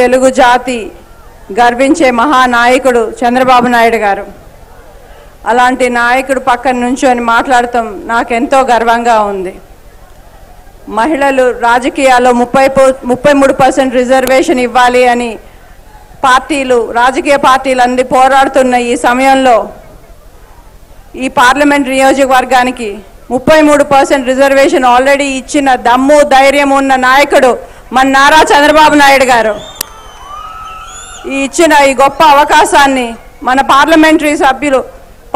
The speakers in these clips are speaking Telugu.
తెలుగు జాతి గర్వించే మహానాయకుడు చంద్రబాబు నాయుడు గారు. అలాంటి నాయకుడు పక్కన నుంచొని మాట్లాడటం నాకెంతో గర్వంగా ఉంది. మహిళలు రాజకీయాల్లో ముప్పై ముప్పై మూడు పర్సెంట్ రిజర్వేషన్ ఇవ్వాలి అని పార్టీలు రాజకీయ పార్టీలు అన్ని పోరాడుతున్న ఈ సమయంలో ఈ పార్లమెంట్ నియోజకవర్గానికి ముప్పై మూడు పర్సెంట్ రిజర్వేషన్ ఆల్రెడీ ఇచ్చిన దమ్ము ధైర్యం ఉన్న నాయకుడు మన నారా చంద్రబాబు నాయుడు గారు. ఇచ్చిన ఈ గొప్ప అవకాశాన్ని మన పార్లమెంటరీ సభ్యులు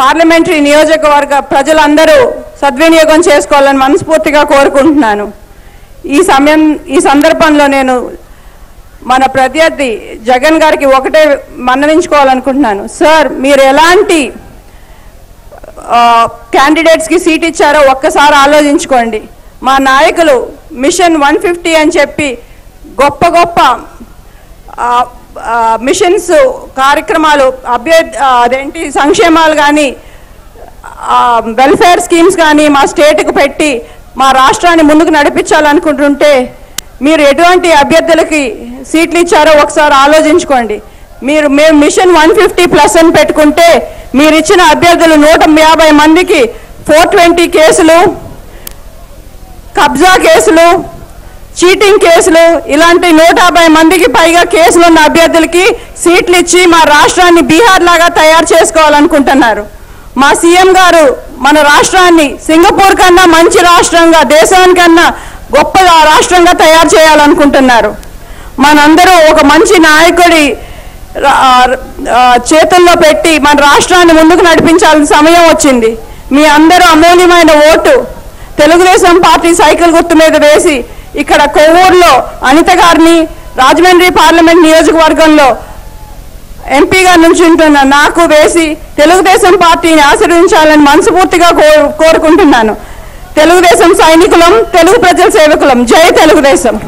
పార్లమెంటరీ నియోజకవర్గ ప్రజలందరూ సద్వినియోగం చేసుకోవాలని మనస్ఫూర్తిగా కోరుకుంటున్నాను. ఈ సమయం ఈ సందర్భంలో నేను మన ప్రత్యర్థి జగన్ గారికి ఒకటే మన్నవించుకోవాలనుకుంటున్నాను. సార్ మీరు ఎలాంటి క్యాండిడేట్స్కి సీట్ ఇచ్చారో ఒక్కసారి ఆలోచించుకోండి. మా నాయకులు మిషన్ వన్ ఫిఫ్టీ అని చెప్పి గొప్ప గొప్ప మిషన్స్ కార్యక్రమాలు అభ్యర్థి అదేంటి సంక్షేమాలు కానీ వెల్ఫేర్ స్కీమ్స్ కానీ మా స్టేట్కి పెట్టి మా రాష్ట్రాన్ని ముందుకు నడిపించాలనుకుంటుంటే మీరు ఎటువంటి అభ్యర్థులకి సీట్లు ఇచ్చారో ఒకసారి ఆలోచించుకోండి. మీరు మేము మిషన్ వన్ ఫిఫ్టీ ప్లస్ అని పెట్టుకుంటే మీరు ఇచ్చిన అభ్యర్థులు నూట యాభై మందికి ఫోర్ ట్వంటీ కేసులు కబ్జా కేసులు చీటింగ్ కేసులు ఇలాంటి నూట యాభై మందికి పైగా కేసులు ఉన్న అభ్యర్థులకి సీట్లు ఇచ్చి మా రాష్ట్రాన్ని బీహార్ లాగా తయారు చేసుకోవాలనుకుంటున్నారు. మా సీఎం గారు మన రాష్ట్రాన్ని సింగపూర్ కన్నా మంచి రాష్ట్రంగా దేశానికన్నా గొప్ప రాష్ట్రంగా తయారు చేయాలనుకుంటున్నారు. మనందరూ ఒక మంచి నాయకుడి చేతుల్లో పెట్టి మన రాష్ట్రాన్ని ముందుకు నడిపించాల్సిన సమయం వచ్చింది. మీ అందరూ అమూల్యమైన ఓటు. తెలుగుదేశం పార్టీ సైకిల్ గుర్తు మీద వేసి ఇక్కడ కొవ్వూరులో అనిత గారిని రాజమండ్రి పార్లమెంట్ నియోజకవర్గంలో ఎంపీగా నుంచుంటున్న నాకు వేసి తెలుగుదేశం పార్టీని ఆశీర్వించాలని మనస్ఫూర్తిగా కో- కోరుకుంటున్నాను. తెలుగుదేశం సైనికులం తెలుగు ప్రజల సేవకులం. జై తెలుగుదేశం.